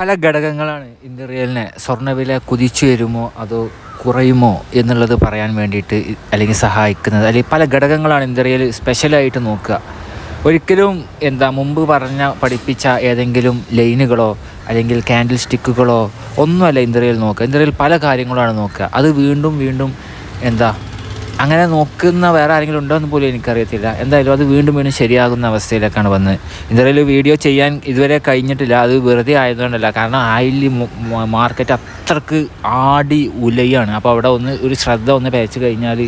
പല ഘടകങ്ങളാണ് ഇന്ത്യ റിയലിനെ സ്വർണവില കുതിച്ചു വരുമോ അതോ കുറയുമോ എന്നുള്ളത് പറയാൻ വേണ്ടിയിട്ട് അല്ലെങ്കിൽ സഹായിക്കുന്നത്. അല്ലെങ്കിൽ പല ഘടകങ്ങളാണ് ഇന്ത്യ റിയൽ സ്പെഷ്യലായിട്ട് നോക്കുക. ഒരിക്കലും എന്താ മുമ്പ് പറഞ്ഞ പഠിപ്പിച്ച ഏതെങ്കിലും ലൈനുകളോ അല്ലെങ്കിൽ കാൻഡിൽ സ്റ്റിക്കുകളോ ഒന്നുമല്ല ഇന്ത്യയിൽ നോക്കുക. ഇന്ത്യയിൽ പല കാര്യങ്ങളാണ് നോക്കുക. അത് വീണ്ടും വീണ്ടും എന്താ അങ്ങനെ നോക്കുന്ന വേറെ ആരെങ്കിലും ഉണ്ടോ എന്ന് പോലും എനിക്കറിയത്തില്ല. എന്തായാലും അത് വീണ്ടും വീണ്ടും ശരിയാകുന്ന അവസ്ഥയിലേക്കാണ് വന്നത് എന്തായാലും വീഡിയോ ചെയ്യാൻ ഇതുവരെ കഴിഞ്ഞിട്ടില്ല. അത് വെറുതെ ആയതുകൊണ്ടല്ല. കാരണം ആയിൽ മാർക്കറ്റ് അത്രയ്ക്ക് ആടി ഉലയാണ്. അപ്പോൾ അവിടെ ഒന്ന് ഒരു ശ്രദ്ധ ഒന്ന് പേച്ച് കഴിഞ്ഞാൽ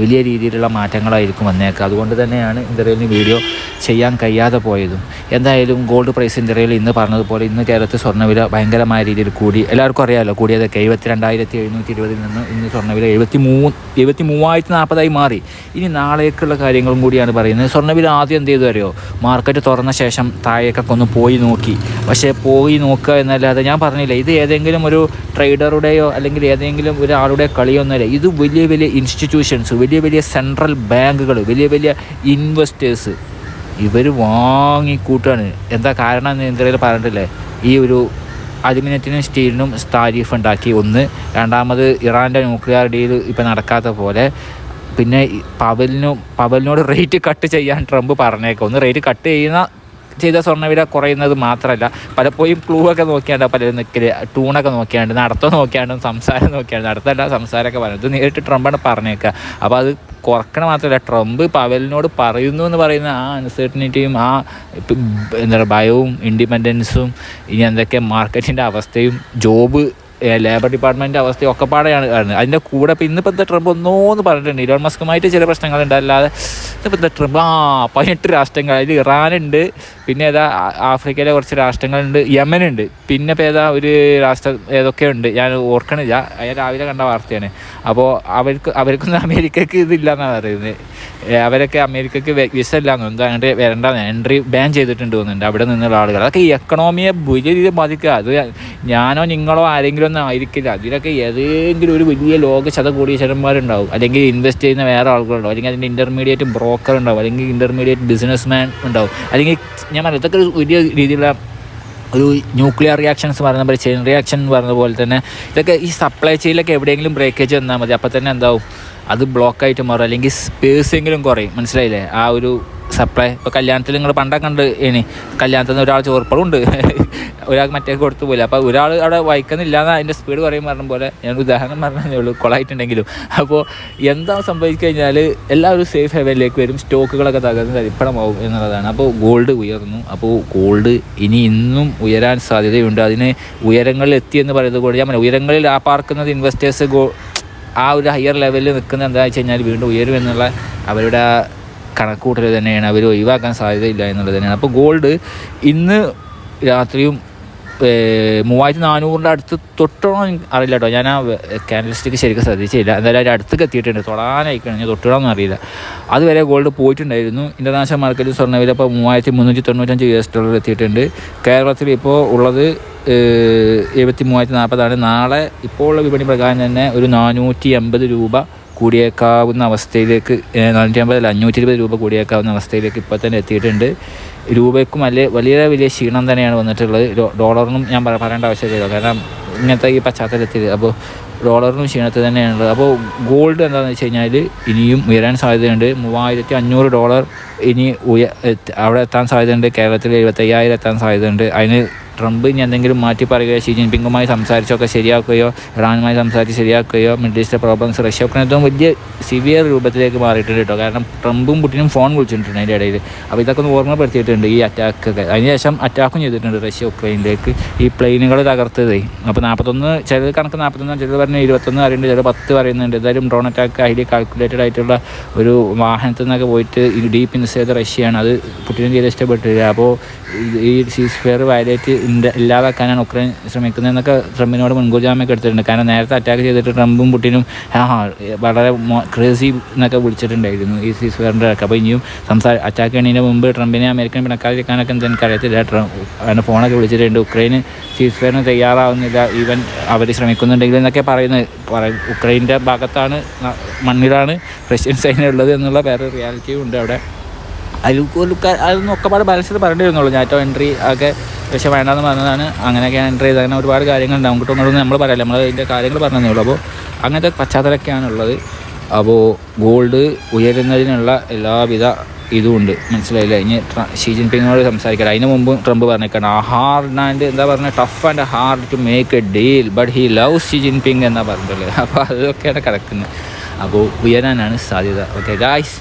വലിയ രീതിയിലുള്ള മാറ്റങ്ങളായിരിക്കും വന്നേക്കുക. അതുകൊണ്ട് തന്നെയാണ് ഇന്ത്യയിൽ വീഡിയോ ചെയ്യാൻ കഴിയാതെ പോയതും. എന്തായാലും ഗോൾഡ് പ്രൈസ് ഇന്ത്യയിൽ ഇന്ന് പറഞ്ഞതുപോലെ ഇന്ന് കേരളത്തിൽ സ്വർണവില ഭയങ്കരമായ രീതിയിൽ കൂടി. എല്ലാവർക്കും അറിയാമല്ലോ കൂടിയതൊക്കെ എഴുപത്തി രണ്ടായിരത്തി എഴുന്നൂറ്റി ഇരുപതിൽ നിന്ന് ഇന്ന് സ്വർണവില എഴുപത്തി മൂന്ന് എഴുപത്തി മൂവായിരത്തി നാൽപ്പതായി മാറി. ഇനി നാളേക്കുള്ള കാര്യങ്ങളും കൂടിയാണ് പറയുന്നത്. സ്വർണവില ആദ്യം എന്ത് ചെയ്തു അറിയോ? മാർക്കറ്റ് തുറന്ന ശേഷം താഴേക്കൊക്കെ ഒന്ന് പോയി നോക്കി. പക്ഷേ പോയി നോക്കുക എന്നല്ലാതെ ഞാൻ പറഞ്ഞില്ല ഇത് ഏതെങ്കിലും ഒരു ട്രേഡറുടെയോ അല്ലെങ്കിൽ ഏതെങ്കിലും ഒരാളുടെ കളിയോ ഒന്നുമല്ല. ഇത് വലിയ വലിയ ഇൻസ്റ്റിറ്റ്യൂഷൻസ് വലിയ വലിയ സെൻട്രൽ ബാങ്കുകൾ വലിയ വലിയ ഇൻവെസ്റ്റേഴ്സ് ഇവർ വാങ്ങിക്കൂട്ടാണ്. എന്താ കാരണം എന്ന് ഇന്ത്യയിൽ പറഞ്ഞിട്ടില്ലേ? ഈ ഒരു അലുമിനിയത്തിനും സ്റ്റീലിനും താരിഫ് ഉണ്ടാക്കി. ഒന്ന് രണ്ടാമത് ഇറാന്റെ ന്യൂക്ലിയർ ഡീൽ ഇപ്പം നടക്കാത്ത പോലെ. പിന്നെ പവലിനും പവലിനോട് റേറ്റ് കട്ട് ചെയ്യാൻ ട്രംപ് പറഞ്ഞേക്കാം. ഒന്ന് റേറ്റ് കട്ട് ചെയ്യുന്ന ചെയ്ത സ്വർണവില കുറയുന്നത് മാത്രമല്ല പലപ്പോഴും ക്ലൂ ഒക്കെ നോക്കിയാണ്ട് പലരും നിൽക്കൽ ടൂണൊക്കെ നോക്കിയാണ്ട് നടത്തം നോക്കിയാണ്ട് സംസാരം നോക്കിയാണ്ട് നടത്തല്ല സംസാരമൊക്കെ പറയുന്നത് നേരിട്ട് ട്രംപാണ് പറഞ്ഞേക്കുക അപ്പോൾ അത് കുറക്കണ മാത്രമല്ല ട്രംപ് പവലിനോട് പറയുന്നു എന്ന് പറയുന്ന ആ അൺസർട്ടനിറ്റിയും ആ എന്താ പറയുക ഭയവും ഇൻഡിപെൻഡൻസും ഇനി എന്തൊക്കെ മാർക്കറ്റിന്റെ അവസ്ഥയും ജോബ് ലേബർ ഡിപ്പാർട്ട്മെന്റ് അവസ്ഥ ഒക്കെ പാടെയാണ് കാണുന്നത് അതിന്റെ കൂടെ ഇപ്പോൾ ഇന്നിപ്പോൾ എന്താ ട്രംപ് ഒന്നോന്ന് പറഞ്ഞിട്ടുണ്ട്. ഇലോൺ മസ്കുമായിട്ട് ചില പ്രശ്നങ്ങളുണ്ട്. അല്ലാതെ ഇന്നിപ്പോൾ എന്താ ട്രംപ് ആ പതിനെട്ട് രാഷ്ട്രങ്ങൾ. അതിൽ ഇറാനുണ്ട് പിന്നെ ഏതാ ആഫ്രിക്കയിലെ കുറച്ച് രാഷ്ട്രങ്ങളുണ്ട് യമനുണ്ട് പിന്നെ ഇപ്പോൾ ഏതാ ഒരു രാഷ്ട്രം ഏതൊക്കെയുണ്ട് ഞാൻ ഓർക്കണില്ല. അയാൾ രാവിലെ കണ്ട വാർത്തയാണ്. അപ്പോൾ അവർക്ക് അവർക്കൊന്നും അമേരിക്കക്ക് ഇതില്ല എന്നാണ് പറയുന്നത്. അവരൊക്കെ അമേരിക്കക്ക് വിസ ഇല്ല എന്ന് എന്താ അങ്ങോട്ട് വരണ്ട എൻട്രി ബാൻ ചെയ്തിട്ടുണ്ട് തോന്നുന്നുണ്ട്. അവിടെ നിന്നുള്ള ആളുകൾ. അതൊക്കെ ഈ എക്കണോമിയെ വലിയ രീതിയിൽ ബാധിക്കുക. അത് ഞാനോ നിങ്ങളോ ആരെങ്കിലും ഒന്നും ആയിരിക്കില്ല. അതിലൊക്കെ ഏതെങ്കിലും ഒരു വലിയ ലോക ശതകോടീശ്വരന്മാരുണ്ടാവും അല്ലെങ്കിൽ ഇൻവെസ്റ്റ് ചെയ്യുന്ന വേറെ ആളുകളുണ്ടാവും. അല്ലെങ്കിൽ അതിന്റെ ഇന്റർമീഡിയറ്റ് ബ്രോക്കർ ഉണ്ടാവും. അല്ലെങ്കിൽ ഇന്റർമീഡിയറ്റ് ബിസിനസ് മാൻ ഉണ്ടാവും. അല്ലെങ്കിൽ ഞാൻ പറഞ്ഞു ഇതൊക്കെ വലിയ രീതിയിലുള്ള ഒരു ന്യൂക്ലിയർ റിയാക്ഷൻസ് പറയുന്ന പോലെ ചെയിൻ റിയാക്ഷൻ എന്ന് പറയുന്ന പോലെ തന്നെ ഇതൊക്കെ ഈ സപ്ലൈ ചെയിനിലൊക്കെ എവിടെയെങ്കിലും ബ്രേക്കേജ് വന്നാൽ മതി. അപ്പോൾ തന്നെ എന്താവും? അത് ബ്ലോക്കായിട്ട് മാറും. അല്ലെങ്കിൽ സ്പേസ് എങ്കിലും കുറയും. മനസ്സിലായില്ലേ? ആ ഒരു സപ്ലൈ ഇപ്പോൾ കല്യാണത്തിൽ നിങ്ങൾ പണ്ടൊക്കെ ഉണ്ട് ഇനി കല്യാണത്തിൽ നിന്ന് ഒരാൾ ചോർപ്പളുണ്ട്. ഒരാൾക്ക് മറ്റേ കൊടുത്തു പോലെ അപ്പോൾ ഒരാൾ അവിടെ വായിക്കുന്നില്ല എന്ന് അതിന്റെ സ്പീഡ് കുറയും പറഞ്ഞ പോലെ ഞാൻ ഉദാഹരണം പറഞ്ഞതേ ഉള്ളൂ കൊളായിട്ടുണ്ടെങ്കിലും. അപ്പോൾ എന്താ സംഭവിച്ചു കഴിഞ്ഞാൽ എല്ലാവരും സേഫ് ഹെവനിലേക്ക് വരും സ്റ്റോക്കുകളൊക്കെ തകർന്ന് തരിപ്പണമാവും എന്നുള്ളതാണ്. അപ്പോൾ ഗോൾഡ് ഉയർന്നു. അപ്പോൾ ഗോൾഡ് ഇനി ഇന്നും ഉയരാൻ സാധ്യതയുണ്ട്. അതിന് ഉയരങ്ങളിൽ എത്തിയെന്ന് പറയുന്നത് കൂടെ ഞാൻ ഉയരങ്ങളിൽ ആ പാർക്കുന്നത് ഇൻവെസ്റ്റേഴ്സ് ഗോ ആ ഒരു ഹയർ ലെവലിൽ നിൽക്കുന്ന എന്താ വെച്ച് കഴിഞ്ഞാൽ വീണ്ടും ഉയരും എന്നുള്ള അവരുടെ കണക്കൂട്ടൽ തന്നെയാണ്. അവർ ഒഴിവാക്കാൻ സാധ്യതയില്ല എന്നുള്ളത് തന്നെയാണ്. അപ്പോൾ ഗോൾഡ് ഇന്ന് രാത്രിയും മൂവായിരത്തി നാനൂറിന്റെ അടുത്ത് തൊട്ടണോ അറിയില്ല കേട്ടോ. ഞാൻ ആ കാനലിസ്റ്റിക്ക് ശരിക്കും ശ്രദ്ധിച്ചില്ല. എന്തായാലും അതിന്റെ അടുത്തേക്ക് എത്തിയിട്ടുണ്ട് തൊടാനായിക്കണം ഞാൻ തൊട്ടിടാനൊന്നും അറിയില്ല. അതുവരെ ഗോൾഡ് പോയിട്ടുണ്ടായിരുന്നു. ഇന്റർനാഷണൽ മാർക്കറ്റിൽ സ്വർണവില ഇപ്പോൾ മൂവായിരത്തി മുന്നൂറ്റി തൊണ്ണൂറ്റഞ്ച് യു എസ് ഡോളർ എത്തിയിട്ടുണ്ട്. കേരളത്തിൽ ഇപ്പോൾ ഉള്ളത് എഴുപത്തി മൂവായിരത്തി നാൽപ്പതാണ് നാളെ ഇപ്പോൾ ഉള്ള വിപണി പ്രകാരം തന്നെ ഒരു നാനൂറ്റി എൺപത് രൂപ കൂടിയേക്കാവുന്ന അവസ്ഥയിലേക്ക് നാനൂറ്റി അമ്പത് അല്ല അഞ്ഞൂറ്റി ഇരുപത് രൂപ കൂടിയേക്കാവുന്ന അവസ്ഥയിലേക്ക് ഇപ്പോൾ തന്നെ എത്തിയിട്ടുണ്ട്. രൂപയ്ക്കും വലിയ വലിയ വലിയ ക്ഷീണം തന്നെയാണ് വന്നിട്ടുള്ളത്. ഡോളറിനും ഞാൻ പറ- പറയേണ്ട ആവശ്യമില്ല കാരണം ഇങ്ങനത്തെ ഈ പശ്ചാത്തലത്തിൽ അപ്പോൾ ഡോളറിനും ക്ഷീണത്തിൽ തന്നെയാണുള്ളത് അപ്പോൾ ഗോൾഡ് എന്താണെന്ന് വെച്ച് കഴിഞ്ഞാൽ ഇനിയും ഉയരാൻ സാധ്യതയുണ്ട്. മൂവായിരത്തി അഞ്ഞൂറ് ഡോളർ ഇനി ഉയ അവിടെ എത്താൻ സാധ്യതയുണ്ട്. കേരളത്തിൽ എഴുപത്തയ്യായിരം എത്താൻ സാധ്യതയുണ്ട്. അതിന് ട്രംപ് ഇനി എന്തെങ്കിലും മാറ്റി പറയുകയോ ഷീ ജിൻപിങ്ങുമായി സംസാരിച്ചൊക്കെ ശരിയാക്കുകയോ ഇറാനുമായി സംസാരിച്ച് ശരിയാക്കുകയോ മിഡിൽ ഈസ്റ്റ് പ്രോബ്ലംസ് റഷ്യ ഉക്രൈനത്തും വലിയ സിവിയർ രൂപത്തിലേക്ക് മാറിയിട്ടുണ്ട് കേട്ടോ. കാരണം ട്രംപും പുട്ടിനും ഫോൺ വിളിച്ചിട്ടുണ്ട് അതിന്റെ ഇടയിൽ. അപ്പോൾ ഇതൊക്കെ ഒന്ന് ഓർമ്മപ്പെടുത്തിയിട്ടുണ്ട് ഈ അറ്റാക്കൊക്കെ അതിനുശേഷം അറ്റാക്കും ചെയ്തിട്ടുണ്ട് റഷ്യ ഉക്രൈനിലേക്ക്. ഈ പ്ലെയിനുകൾ തകർത്തത്. അപ്പോൾ നാൽപ്പത്തൊന്ന് ചില കണക്ക് നാൽപ്പത്തൊന്ന് ചിലർ പറഞ്ഞാൽ ഇരുപത്തൊന്ന് അറിയുന്നുണ്ട് ചില പത്ത് പറയുന്നുണ്ട്. എന്തായാലും ഡ്രോൺ അറ്റാക്ക് ഹൈലി കാൽക്കുലേറ്റഡ് ആയിട്ടുള്ള ഒരു വാഹനത്തിൽ നിന്നൊക്കെ പോയിട്ട് ഡീപ്പ് ഇൻസ് ചെയ്ത റഷ്യയാണ്. അത് പുട്ടിനും ചെയ്ത് ഇഷ്ടപ്പെട്ടില്ല. അപ്പോൾ ഈ സീസ് ഫെയർ വയലേറ്റ് ഇല്ലാതാക്കാനാണ് ഉക്രൈൻ ശ്രമിക്കുന്നതെന്നൊക്കെ ട്രംപിനോട് മുൻകൂർ ജാമ്യമൊക്കെ എടുത്തിട്ടുണ്ട്. കാരണം നേരത്തെ അറ്റാക്ക് ചെയ്തിട്ട് ട്രംപും പുട്ടിനും വളരെ ക്രേസി എന്നൊക്കെ വിളിച്ചിട്ടുണ്ടായിരുന്നു ഈ സീസ് ഫെയറിന്റെ ഒക്കെ അപ്പോൾ ഇനിയും സംസാര അറ്റാക്ക് ചെയ്യുന്നതിന് മുമ്പ് ട്രംപിനെ അമേരിക്കൻ പിണക്കാതിരിക്കാനൊക്കെ എന്താ എനിക്കറിയത്തില്ല ട്രംപ് അങ്ങനെ ഫോണൊക്കെ വിളിച്ചിട്ടുണ്ട്. ഉക്രൈന് സീസ് ഫെയറിന് തയ്യാറാവുന്നില്ല. ഈവൻ അവർ ശ്രമിക്കുന്നുണ്ടെങ്കിൽ എന്നൊക്കെ പറയുന്നത് പറയും ഉക്രൈന്റെ ഭാഗത്താണ് മണ്ണിലാണ് റഷ്യൻ സൈന്യം ഉള്ളത് എന്നുള്ള വേറെ റിയാലിറ്റിയും ഉണ്ട് അവിടെ. അതിൽ അതൊന്നും പാട് ബാലൻസ് ചെയ്ത് പറയേണ്ടി വരുന്നുള്ളൂ ഞാറ്റോ എൻട്രി ഒക്കെ പക്ഷേ വേണ്ടാന്ന് പറഞ്ഞതാണ്. അങ്ങനെയൊക്കെ എന്റർ ചെയ്ത് അങ്ങനെ ഒരുപാട് കാര്യങ്ങളുണ്ട്. അങ്ങോട്ടും ഇങ്ങോട്ടും നമ്മൾ പറയാം. നമ്മൾ അതിന്റെ കാര്യങ്ങൾ പറഞ്ഞതേ ഉള്ളൂ. അപ്പോൾ അങ്ങനത്തെ പശ്ചാത്തലമൊക്കെയാണ് ഉള്ളത് അപ്പോൾ ഗോൾഡ് ഉയരുന്നതിനുള്ള എല്ലാവിധ ഇതുമുണ്ട് മനസ്സിലായില്ലേ? ഇനി ഷീ ജിൻപിങ്ങിനോട് സംസാരിക്കാം അതിന് മുമ്പ് ട്രംപ് പറഞ്ഞേക്കാണ്. ആ ഹാർഡ് ആൻഡ് എന്താ പറഞ്ഞത് tough and hard to make a deal but he love Xi Jinping എന്നാണ് പറഞ്ഞിട്ടുള്ളത്. അപ്പോൾ അതൊക്കെയാണ് കിടക്കുന്നത്. അപ്പോൾ ഉയരാനാണ് സാധ്യത. Okay guys